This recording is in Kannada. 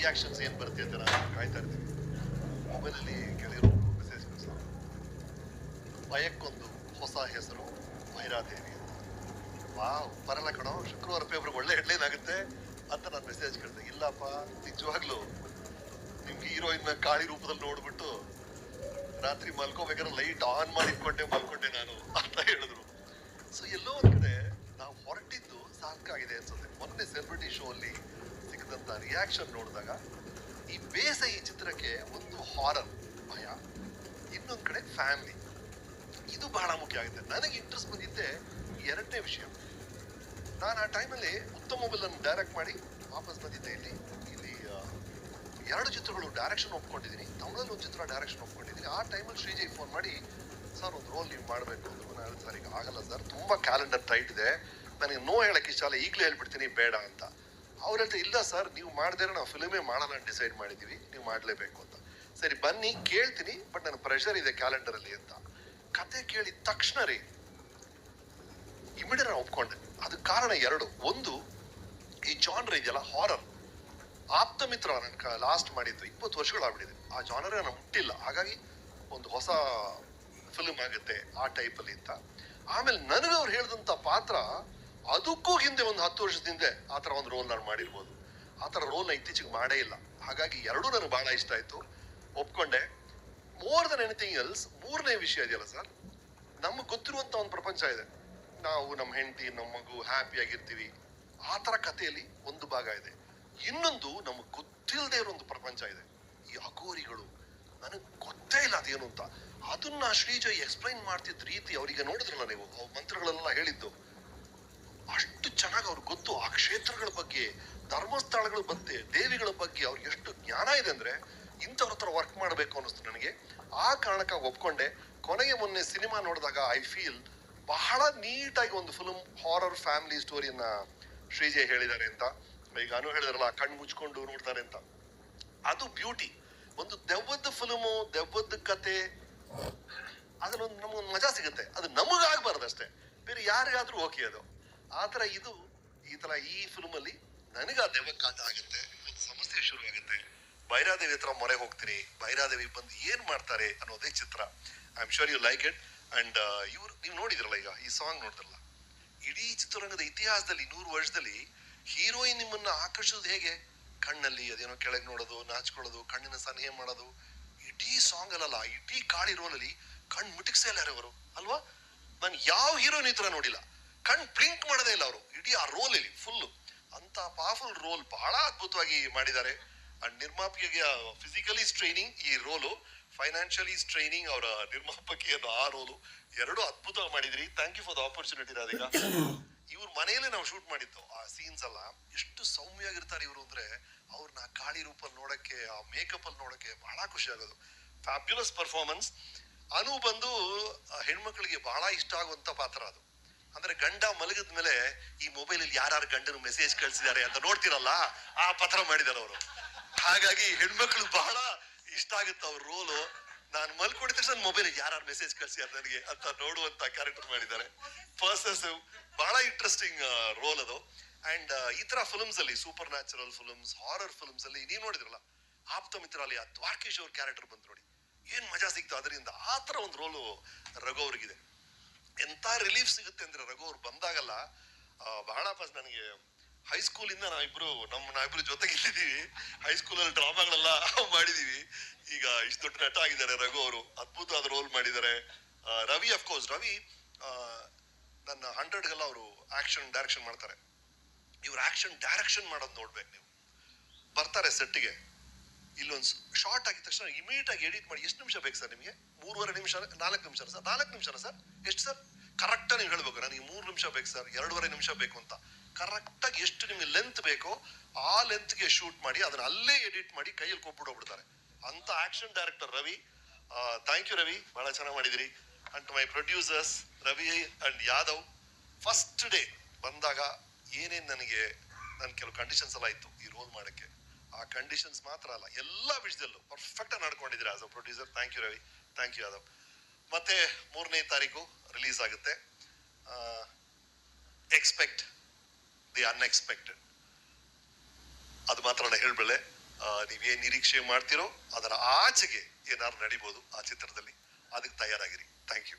ರಿಯಾಕ್ಷನ್ಸ್ ಏನು ಬರುತ್ತೆ ಅಂತ ನಾನು ಕಾಯ್ತಾ ಇರ್ತೀನಿ. ಮೊಬೈಲಲ್ಲಿ ಕೆಲವರು ಮೆಸೇಜ್ ಭಯಕ್ಕೊಂದು ಹೊಸ ಹೆಸರು ಭೈರಾದೇವಿ ಅಂತ. ಬರಲ್ಲ ಕಣೋ, ಶುಕ್ರವಾರ ಪೇಪರ್ ಒಳ್ಳೆ ಹೆಡ್ಲೈನ್ ಆಗುತ್ತೆ ಅಂತ ನಾನು ಮೆಸೇಜ್ ಕೇಳಿದೆ. ಇಲ್ಲಪ್ಪ, ನಿಜವಾಗ್ಲೂ ನಿಮ್ಗೆ ಹೀರೋಯಿನ್ ಕಾಳಿ ರೂಪದಲ್ಲಿ ನೋಡ್ಬಿಟ್ಟು ರಾತ್ರಿ ಮಲ್ಕೋಬೇಕಾದ್ರೆ ಲೈಟ್ ಆನ್ ಮಾಡಿ ಇಟ್ಕೊಂಡೆ, ಮಲ್ಕೊಂಡೆ ನಾನು ಅಂತ ಹೇಳಿದ್ರು. ಸೊ ಎಲ್ಲೋ ಒಂದ್ ಕಡೆ ನಾವು ಹೊರಟಿದ್ದು ಸಾಕಾಗಿದೆ ಅನ್ಸುತ್ತೆ. ಮೊನ್ನೆ ಸೆಲೆಬ್ರಿಟಿ ಶೋ ಅಲ್ಲಿ ಸಿಕ್ಕದಂತ ರಿಯಾಕ್ಷನ್ ನೋಡಿದಾಗ ಈ ಬೇಸ ಈ ಚಿತ್ರಕ್ಕೆ ಒಂದು ಹಾರರ್ ಭಯ, ಇನ್ನೊಂದು ಕಡೆ ಫ್ಯಾಮಿಲಿ ಇದು ಬಹಳ ಮುಖ್ಯ ಆಗುತ್ತೆ. ನನಗೆ ಇಂಟ್ರೆಸ್ಟ್ ಬಂದಿದ್ದೆ ಎರಡನೇ ವಿಷಯ. ನಾನು ಆ ಟೈಮಲ್ಲಿ ಉತ್ತಮ ಮೊಬೈಲ್ ಅನ್ನು ಡೈರೆಕ್ಟ್ ಮಾಡಿ ವಾಪಸ್ ಬಂದಿದ್ದೆ ಇಲ್ಲಿ. ಇಲ್ಲಿ ಎರಡು ಚಿತ್ರಗಳು ಡೈರೆಕ್ಷನ್ ಒಪ್ಕೊಂಡಿದ್ದೀನಿ. ತಮಿಳಲ್ಲಿ ಒಂದು ಚಿತ್ರ ಡೈರೆಕ್ಷನ್ ಒಪ್ಕೊಂಡಿದ್ದೀನಿ. ಆ ಟೈಮಲ್ಲಿ ಶ್ರೀಜಯ್ ಫೋನ್ ಮಾಡಿ, ಸರ್, ಒಂದು ರೋಲ್ ನೀವು ಮಾಡಬೇಕು ಅಂದ್ರು ನಾನು ಸರ್ ಈಗ ಆಗಲ್ಲ ಸರ್, ತುಂಬ ಕ್ಯಾಲೆಂಡರ್ ಟೈಟ್ ಇದೆ. ನನಗೆ ನೋ ಹೇಳಕ್ಕೆ ಇಷ್ಟ ಅಲ್ಲ ಈಗಲೇ ಹೇಳ್ಬಿಡ್ತೀನಿ, ಬೇಡ ಅಂತ. ಅವ್ರು ಹೇಳ್ತಾರೆ ಇಲ್ಲ ಸರ್, ನೀವು ಮಾಡಿದ್ರೆ ನಾವು ಫಿಲ್ಮೇ ಮಾಡೋಣ ಡಿಸೈಡ್ ಮಾಡಿದ್ದೀವಿ, ನೀವು ಮಾಡಲೇಬೇಕು ಅಂತ. ಸರಿ, ಬನ್ನಿ, ಕೇಳ್ತೀನಿ ಬಟ್ ನನ್ನ ಪ್ರೆಷರ್ ಇದೆ ಕ್ಯಾಲೆಂಡರಲ್ಲಿ ಅಂತ. ಕತೆ ಕೇಳಿದ ತಕ್ಷಣ ರೀ, ಇಮಿಡಿಯೇಟ್ ಒಪ್ಕೊಂಡೆ. ಅದಕ್ಕೆ ಕಾರಣ ಎರಡು. ಒಂದು, ಈ ಜಾನರ್ ಇದೆಯಲ್ಲ ಹಾರರ್ ಆಪ್ತ ಮಿತ್ರ ನನ್ನ ಲಾಸ್ಟ್ ಮಾಡಿದ್ದು, ಇಪ್ಪತ್ತು ವರ್ಷಗಳಾಗ್ಬಿಟ್ಟಿದೆ ಆ ಜಾನರ್ ನಾನು ಹುಟ್ಟಿಲ್ಲ. ಹಾಗಾಗಿ ಒಂದು ಹೊಸ ಫಿಲ್ಮ್ ಆಗುತ್ತೆ ಆ ಟೈಪಲ್ಲಿ ಅಂತ. ಆಮೇಲೆ ನನಗೆ ಅವ್ರು ಹೇಳಿದಂಥ ಪಾತ್ರ ಅದಕ್ಕೂ ಹಿಂದೆ ಒಂದು ಹತ್ತು ವರ್ಷದ ಹಿಂದೆ ಆ ಥರ ಒಂದು ರೋಲ್ ನಾನು ಮಾಡಿರ್ಬೋದು. ಆ ಥರ ರೋಲ್ನ ಇತ್ತೀಚೆಗೆ ಮಾಡೇ ಇಲ್ಲ. ಹಾಗಾಗಿ ಎರಡೂ ನನಗೆ ಭಾಳ ಇಷ್ಟ ಆಯಿತು. ಒಪ್ಕೊಂಡೆ. ಮೋರ್ ದನ್ ಎನಿಥಿಂಗ್ ಎಲ್ಸ್ ಮೂರನೇ ವಿಷಯ ಇದೆಯಲ್ಲ ಸರ್ ನಮಗೆ ಗೊತ್ತಿರುವಂಥ ಒಂದು ಪ್ರಪಂಚ ಇದೆ. ನಾವು ನಮ್ಮ ಹೆಂಡತಿ, ನಮ್ಮ ಮಗು ಹ್ಯಾಪಿ ಆಗಿರ್ತೀವಿ. ಆ ಥರ ಕಥೆಯಲ್ಲಿ ಒಂದು ಭಾಗ ಇದೆ. ಇನ್ನೊಂದು ನಮಗೆ ಗೊತ್ತಿಲ್ಲದೆ ಇರೋ ಒಂದು ಪ್ರಪಂಚ ಇದೆ. ಈ ಅಘೋರಿಗಳು. ನನಗೆ ಗೊತ್ತೇ ಇಲ್ಲ ಅದೇನು ಅಂತ. ಅದನ್ನ ಶ್ರೀಜಯ್ ಎಕ್ಸ್ಪ್ಲೈನ್ ಮಾಡ್ತಿದ್ದ ರೀತಿ ಅವರಿಗೆ ನೋಡಿದ್ರಲ್ಲ ನೀವು? ಮಂತ್ರಗಳೆಲ್ಲ ಹೇಳಿದ್ದು ಅಷ್ಟು ಚೆನ್ನಾಗಿ ಅವ್ರಿಗೆ ಗೊತ್ತು ಆ ಕ್ಷೇತ್ರಗಳ ಬಗ್ಗೆ, ಧರ್ಮಸ್ಥಳಗಳ ಬಗ್ಗೆ, ದೇವಿಗಳ ಬಗ್ಗೆ ಅವ್ರಿಗೆ ಎಷ್ಟು ಜ್ಞಾನ ಇದೆ ಅಂದ್ರೆ ಇಂಥವ್ರ ಹತ್ರ ವರ್ಕ್ ಮಾಡಬೇಕು ಅನ್ನಿಸ್ತು ನನಗೆ. ಆ ಕಾರಣಕ್ಕೆ ಒಪ್ಕೊಂಡೆ. ಕೊನೆಗೆ ಮೊನ್ನೆ ಸಿನಿಮಾ ನೋಡಿದಾಗ ಐ ಫೀಲ್ ಬಹಳ ನೀಟಾಗಿ ಒಂದು ಫಿಲ್ಮ್ ಹಾರರ್ ಫ್ಯಾಮಿಲಿ ಸ್ಟೋರಿಯನ್ನ ಶ್ರೀಜಯ್ ಹೇಳಿದ್ದಾರೆ ಅಂತ. ಈಗ ಅನು ಹೇಳಿದ್ರಲ್ಲ, ಕಣ್ಣು ಮುಚ್ಕೊಂಡು ನೋಡ್ತಾರೆ ಅಂತ. ಅದು ಬ್ಯೂಟಿ ಒಂದು ದೆವ್ವದ ಫಿಲ್ಮು ದೆವ್ವದ ಕತೆ, ಅದನ್ನೊಂದು ನಮಗೊಂದು ಮಜಾ ಸಿಗುತ್ತೆ. ಅದು ನಮಗಾಗಬಾರ್ದು ಅಷ್ಟೇ ಬೇರೆ ಯಾರಿಗಾದ್ರೂ ಓಕೆ ಅದು. ಆ ಥರ ಇದು, ಈ ಥರ ಈ ಫಿಲ್ಮಲ್ಲಿ ನನಗೆ ಆ ದೆವ್ವಕ್ಕೆ ಕಾಟ ಆಗುತ್ತೆ. ಒಂದು ಸಮಸ್ಯೆ ಶುರು ಆಗುತ್ತೆ ಭೈರಾದೇವಿ ಹತ್ರ ಮೊರೆ ಹೋಗ್ತೀನಿ. ಭೈರಾದೇವಿ ಬಂದು ಏನ್ ಮಾಡ್ತಾರೆ ಅನ್ನೋದೇ ಚಿತ್ರ. I am sure you like it and ಇವ್ರು ನೀವು ನೋಡಿದ್ರಲ್ಲ ಈಗ, ಈ ಸಾಂಗ್ ನೋಡಿದ್ರಲ್ಲ? ಇಡೀ ಚಿತ್ರರಂಗದ ಇತಿಹಾಸದಲ್ಲಿ ನೂರು ವರ್ಷದಲ್ಲಿ ಹೀರೋಯಿನ್ ನಿಮ್ಮನ್ನ ಆಕರ್ಷಿಸೋದು ಹೇಗೆ? ಕಣ್ಣಲ್ಲಿ ಅದೇನೋ ಕೆಳಗೆ ನೋಡೋದು, ನಾಚ್ಕೊಳ್ಳೋದು, ಕಣ್ಣಿನ ಸನ್ಹೆ ಮಾಡೋದು. ಇಡೀ ಸಾಂಗ್ ಅಲ್ಲಲ್ಲ, ಇಡೀ ಕಾಳಿ ರೋಲಲ್ಲಿ ಕಣ್ ಮುಟಿಕ್ಸೇ ಇಲ್ಲ ಅವರು ಅಲ್ವಾ? ನಾನು ಯಾವ ಹೀರೋಯಿನ್ ಈ ತರ ನೋಡಿಲ್ಲ. ಕಣ್ ಬ್ಲಿಂಕ್ ಮಾಡೋದೇ ಇಲ್ಲ ಅವರು. ಇಡೀ ಆ ರೋಲ್ ಅಲ್ಲಿ ಫುಲ್ ಅಂತ ಪವರ್ಫುಲ್ ರೋಲ್ ಬಹಳ ಅದ್ಭುತವಾಗಿ ಮಾಡಿದ್ದಾರೆ. ಅಂಡ್ ನಿರ್ಮಾಪಕಿಗೆ ಫಿಸಿಕಲಿ ಸ್ಟ್ರೈನಿಂಗ್ ಈ ರೋಲು ಫೈನಾನ್ಷಿಯಲಿ ಸ್ಟ್ರೈನಿಂಗ್ ಅವರ ನಿರ್ಮಾಪಕಿಯನ್ನು ಆ ರೋಲು ಎರಡು ಅದ್ಭುತ ಮಾಡಿದ್ರಿ. Thank you for the opportunity Radhika. ಇವ್ರ ಮನೆಯಲ್ಲೇ ನಾವು ಶೂಟ್ ಮಾಡಿದ್ದು ಆ ಸೀನ್ಸ್ ಎಲ್ಲ. ಎಷ್ಟು ಸೌಮ್ಯವಾಗಿರ್ತಾರೆ ಇವರು ಅಂದ್ರೆ ಅವ್ರನ್ನ ಕಾಳಿ ರೂಪಲ್ಲಿ ನೋಡಕ್ಕೆ, ಆ ಮೇಕಪ್ ಅಲ್ಲಿ ನೋಡಕ್ಕೆ ಬಹಳ ಖುಷಿ ಆಗೋದು. ಫ್ಯಾಬ್ಯುಲಸ್ ಪರ್ಫಾರ್ಮೆನ್ಸ್ ಅನು ಬಂದು ಹೆಣ್ಮಕ್ಳಿಗೆ ಬಹಳ ಇಷ್ಟ ಆಗುವಂತ ಪಾತ್ರ ಅದು. ಅಂದ್ರೆ ಗಂಡ ಮಲಗಿದ ಮೇಲೆ ಈ ಮೊಬೈಲ್ ಅಲ್ಲಿ ಯಾರು ಗಂಡನ ಮೆಸೇಜ್ ಕಳ್ಸಿದ್ದಾರೆ ಅಂತ ನೋಡ್ತಿರಲ್ಲ, ಆ ಪತ್ರ ಮಾಡಿದಾರೆ ಅವರು. ಹಾಗಾಗಿ ಹೆಣ್ಮಕ್ಳು ಬಹಳ ಇಷ್ಟ ಆಗುತ್ತೆ ಅವ್ರ ರೋಲು ನಾನು ಮಲ್ಕೊಂಡಿದ ತಕ್ಷಣ ಮೊಬೈಲ್ ಯಾರು ಮೆಸೇಜ್ ಕಳ್ಸಿದ್ದಾರೆ ನನಗೆ ಅಂತ ನೋಡುವಂತ ಕ್ಯಾರೆಕ್ಟರ್ ಮಾಡಿದ್ದಾರೆ. ಪರ್ಸಸಿವ್ ಬಹಳ ಇಂಟ್ರೆಸ್ಟಿಂಗ್ ರೋಲ್ ಅದು. ಅಂಡ್ ಈ ತರ ಫಿಲ್ಮ್ಸ್ ಅಲ್ಲಿ supernatural films horror films ಅಲ್ಲಿ, ನೀವು ನೋಡಿದ್ರಲ್ಲ, ಆಪ್ತ ಮಿತ್ರ ಅಲ್ಲಿ ಆ ದ್ವಾರಕೇಶ್ ಅವ್ರ ಕ್ಯಾರೆಕ್ಟರ್ ಬಂತು ನೋಡಿ. ಏನ್ ಮಜಾ ಸಿಕ್ತು ಅದರಿಂದ. ಆ ತರ ಒಂದು ರೋಲು ರಘು ಅವ್ರಿಗಿದೆ. ಎಂತ ರಿಲೀಫ್ ಸಿಗುತ್ತೆ ಅಂದ್ರೆ ರಘು ಅವ್ರು ಬಂದಾಗಲ್ಲ ಬಹಳ ಫಸ್ಟ್ ನನಗೆ ಹೈಸ್ಕೂಲಿಂದ ನಾವಿಬ್ರು ನಮ್ಮ ನಾವಿಬ್ರು ಜೊತೆಗೆ ಇಲ್ಲಿದ್ದೀವಿ ಹೈಸ್ಕೂಲಲ್ಲಿ ಡ್ರಾಮಾಗಳೆಲ್ಲ ಮಾಡಿದೀವಿ. ಈಗ ಇಷ್ಟು ದೊಡ್ಡ ನಟ ಆಗಿದ್ದಾರೆ ರಘು ಅವರು. ಅದ್ಭುತವಾದ ರೋಲ್ ಮಾಡಿದ್ದಾರೆ. ರವಿ ಅಫ್ಕೋರ್ಸ್ ರವಿ ನನ್ನ ಹಂಡ್ರೆಡ್ಗೆಲ್ಲ ಅವರು ಆಕ್ಷನ್ ಡೈರೆಕ್ಷನ್ ಮಾಡ್ತಾರೆ. ಇವ್ರು ಆಕ್ಷನ್ ಡೈರೆಕ್ಷನ್ ಮಾಡೋದು ನೋಡ್ಬೇಕು ನೀವು. ಬರ್ತಾರೆ ಸೆಟ್ಗೆ ಇಲ್ಲೊಂದು ಶಾರ್ಟ್ ಆಗಿದ ತಕ್ಷಣ ಇಮಿಡಿಯೇಟ್ ಆಗಿ ಎಡಿಟ್ ಮಾಡಿ ಎಷ್ಟು ನಿಮಿಷ ಬೇಕು ಸರ್ ನಿಮಗೆ? ಮೂರುವರೆ ನಿಮಿಷ, ನಾಲ್ಕು ನಿಮಿಷ ಸರ್? ನಾಲ್ಕು ನಿಮಿಷ ಸರ್? ಎಷ್ಟು ಸರ್? ಕರೆಕ್ಟಾಗಿ ನೀವು ಹೇಳ್ಬೇಕು, ನನಗೆ ಮೂರು ನಿಮಿಷ ಬೇಕು ಸರ್, ಎರಡೂವರೆ ನಿಮಿಷ ಬೇಕು ಅಂತ. ಕರೆಕ್ಟಾಗಿ ಎಷ್ಟು ನಿಮಗೆ ಲೆಂತ್ ಬೇಕೋ ಆ ಲೆಂತ್ಗೆ ಶೂಟ್ ಮಾಡಿ ಅದನ್ನ ಅಲ್ಲೇ ಎಡಿಟ್ ಮಾಡಿ ಕೈಯಲ್ಲಿ ಕೊಟ್ಬಿಟ್ಟೋಗ್ಬಿಡ್ತಾರೆ ಅಂತ action director Ravi thank you Ravi, ಬಹಳ ಚೆನ್ನಾಗಿ ಮಾಡಿದಿರಿ. And my producers Ravi and Yadav first day ಬಂದಾಗ ಏನೇನು ನನಗೆ ನನ್ನ ಕೆಲವು ಕಂಡೀಷನ್ಸ್ ಎಲ್ಲ ಇತ್ತು ಈ ರೋಲ್ ಮಾಡಕ್ಕೆ. ಆ ಕಂಡೀಷನ್ಸ್ ಮಾತ್ರ ಅಲ್ಲ, ಎಲ್ಲ ವಿಷಯದಲ್ಲೂ ಪರ್ಫೆಕ್ಟ್ ಆಗಿ ನಡ್ಕೊಂಡಿದ್ದೀರಾ as a producer thank you Ravi. Thank you Yadav. ಮತ್ತೆ ಮೂರನೇ ತಾರೀಕು ರಿಲೀಸ್ ಆಗುತ್ತೆ. ಎಕ್ಸ್ಪೆಕ್ಟ್ ದಿ ಅನ್ಎಕ್ಸ್ಪೆಕ್ಟೆಡ್ ಅದು ಮಾತ್ರ ನಾನು ಹೇಳ್ಬೇಳೆ ನೀವೇ ನಿರೀಕ್ಷೆ ಮಾಡ್ತಿರೋ ಅದರ ಆಚೆಗೆ ಏನಾದ್ರು ನಡಿಬೋದು ಆ ಚಿತ್ರದಲ್ಲಿ. ಅದಕ್ಕೆ ತಯಾರಾಗಿರಿ. Thank you